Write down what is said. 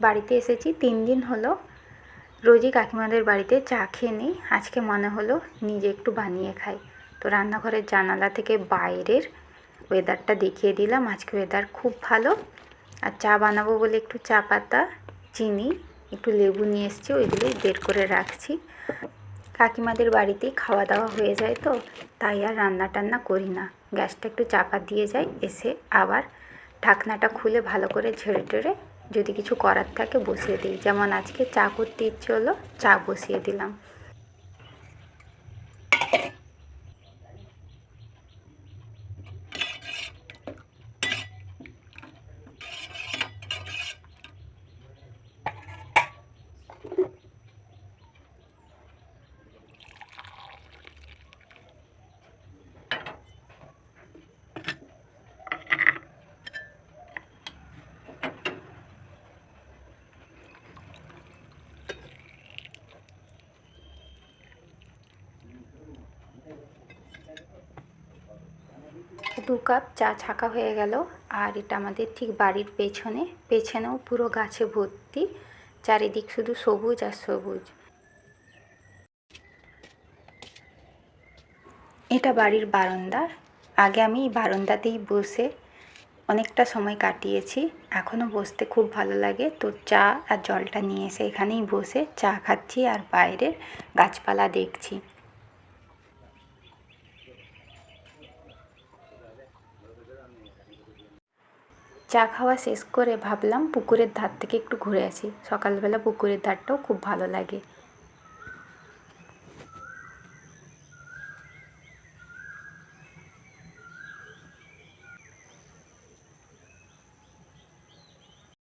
বাড়িতে এসেছি। তিন দিন হলো রোজই কাকিমাদের বাড়িতে চা খেয়ে নিই। আজকে মনে হলো নিজে একটু বানিয়ে খাই। তো রান্নাঘরের জানালা থেকে বাইরের ওয়েদারটা দেখিয়ে দিলাম। আজকে ওয়েদার খুব ভালো। আর চা বানাবো বলে একটু চা পাতা, চিনি, একটু লেবু নিয়ে এসেছি, ওইগুলোই বের করে রাখছি। কাকিমাদের বাড়িতেই খাওয়া দাওয়া হয়ে যায় তো, তাই আর রান্না টান্না করি না। গ্যাসটা একটু চাপা দিয়ে যাই, এসে আবার ঢাকনাটা খুলে ভালো করে ঝেড়ে টেড়ে যদি কিছু করার থাকে বসিয়ে দিই। যেমন আজকে চা করতে ইচ্ছে হলো, চা বসিয়ে দিলাম। দু কাপ চা ছাকা হয়ে গেল। আর এটা আমাদের ঠিক বাড়ির পেছনে, পেছনেও পুরো গাছে ভর্তি। চারিদিক শুধু সবুজ আর সবুজ। এটা বাড়ির বারান্দা। আগে আমি বারান্দাতেই বসে অনেকটা সময় কাটিয়েছি। এখনও বসতে খুব ভালো লাগে। তো চা আর জলটা নিয়ে এসে এখানেই বসে চা খাচ্ছি আর বাইরের গাছপালা দেখছি। চা খাওয়া শেষ করে ভাবলাম পুকুরের ধার থেকে একটু ঘুরে আসি। সকালবেলা পুকুরের ধারটাও খুব ভালো লাগে।